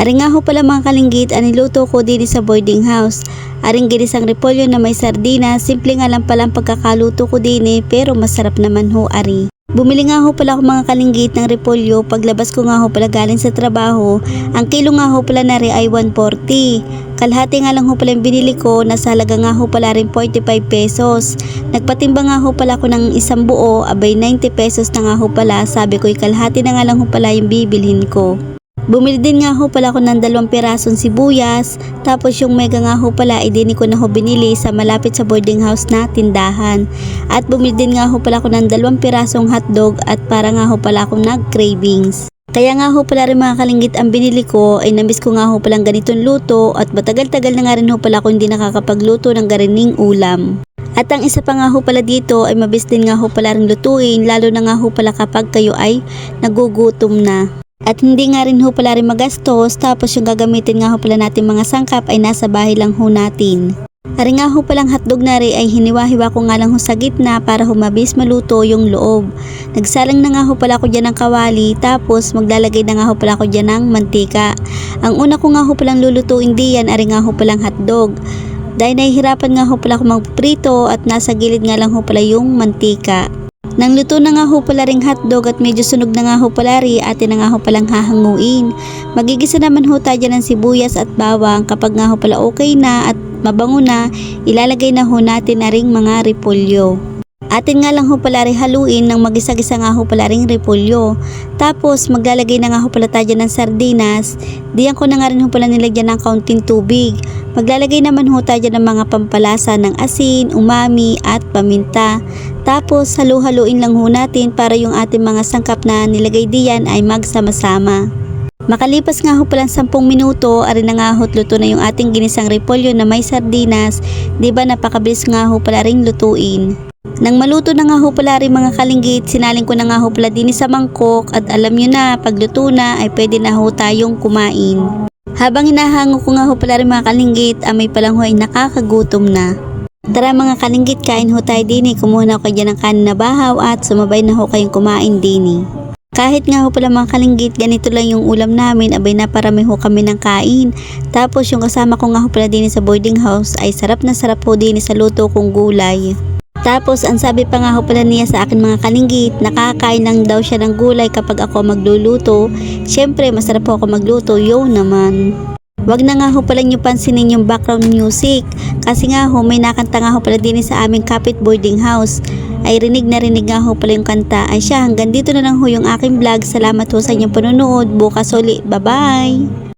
Ari nga ho pala mga kalinggit, aniluto ko din sa boarding house. Aring ginisang repolyo na may sardinas, simple nga lang pala ang pagkakaluto ko din eh, pero masarap naman ho ari. Bumili nga ho pala ako mga kalinggit ng repolyo paglabas ko nga ho pala galing sa trabaho. Ang kilo nga ho pala na rin ay 140. Kalahati nga lang ho pala yung binili ko, nasa halaga nga ho pala rin 45 pesos. Nagpatimba nga ho pala ako ng isang buo, abay 90 pesos na nga ho pala. Sabi ko, kalahati na nga lang ho pala yung bibilhin ko. Bumili din nga ho pala ako ng dalawang pirasong sibuyas, tapos yung mega nga ho pala ay dini ko na ho binili sa malapit sa boarding house na tindahan. At bumili din nga ho pala ako ng dalawang pirasong hotdog at para nga ho pala akong nag-cravings. Kaya nga ho pala rin mga kalinggit ang binili ko ay namiss ko nga ho palang ganitong luto at matagal-tagal na nga rin ho pala ako hindi nakakapagluto ng garining ulam. At ang isa pa nga ho pala dito ay mabis din nga ho pala rin lutuin lalo na nga ho pala kapag kayo ay nagugutom na. At hindi nga rin ho pala rin magastos tapos yung gagamitin nga ho pala natin mga sangkap ay nasa bahay lang ho natin. Ari nga ho palang hotdog na rin ay hiniwa-hiwa ko nga lang ho sa gitna para humabis maluto yung loob. Nagsalang na nga ho pala ako dyan ng kawali tapos maglalagay na nga ho pala ako dyan ng mantika. Ang una ko nga ho palang lulutuin diyan ari nga ho palang hotdog. Dahil nahihirapan nga ho pala ako magprito at nasa gilid nga lang ho pala yung mantika. Nang luto na nga ho pala ring hotdog at medyo sunog na nga ho pala rin atin na nga ho palang hahanguin. Magigisa naman ho tayo ng sibuyas at bawang kapag nga ho pala okay na at mabango na, ilalagay na ho natin na ring mga repolyo. Atin nga lang ho pala rin haluin ng magisa-gisa nga ho pala ring repolyo. Tapos maglalagay na nga ho pala tayo ng sardinas. Diyan ko na nga rin ho pala nilagyan ng kaunting tubig. Maglalagay naman ho tayo ng mga pampalasa ng asin, umami at paminta. Tapos halu-haluin lang ho natin para yung ating mga sangkap na nilagay diyan ay magsama-sama. Makalipas nga ho palang 10 minuto, ari na nga ho't luto na yung ating ginisang repolyo na may sardinas. Di ba napakabilis nga ho pala ring lutuin. Nang maluto na nga ho pala rin mga kalinggit, sinaling ko na nga ho pala din sa mangkok at alam nyo na, pag luto na ay pwede na ho tayong kumain. Habang hinahango ko nga ho pala rin mga kalinggit, amay palang ho ay nakakagutom na. Tara mga kalinggit, kain ho tayo din eh. Kumuha na dyan ng kanin na bahaw at sumabay na ho kayong kumain din eh. Kahit nga ho pala mga kalinggit, ganito lang yung ulam namin, abay naparami ho kami ng kain. Tapos yung kasama ko nga ho pala din sa boarding house ay sarap na sarap ho din sa luto kong gulay. Tapos ang sabi pa nga ho pala niya sa akin mga kalinggit, nakakain lang daw siya ng gulay kapag ako magluluto. Siyempre masarap po ako magluto, yo naman. Wag na nga ho pala nyo pansinin yung background music. Kasi nga ho may nakanta nga ho pala din sa aming kapit boarding house. Ay rinig na rinig nga ho pala yung kanta. Ay siya hanggang dito na lang ho yung aking vlog. Salamat ho sa inyong panonood. Bukas uli bye bye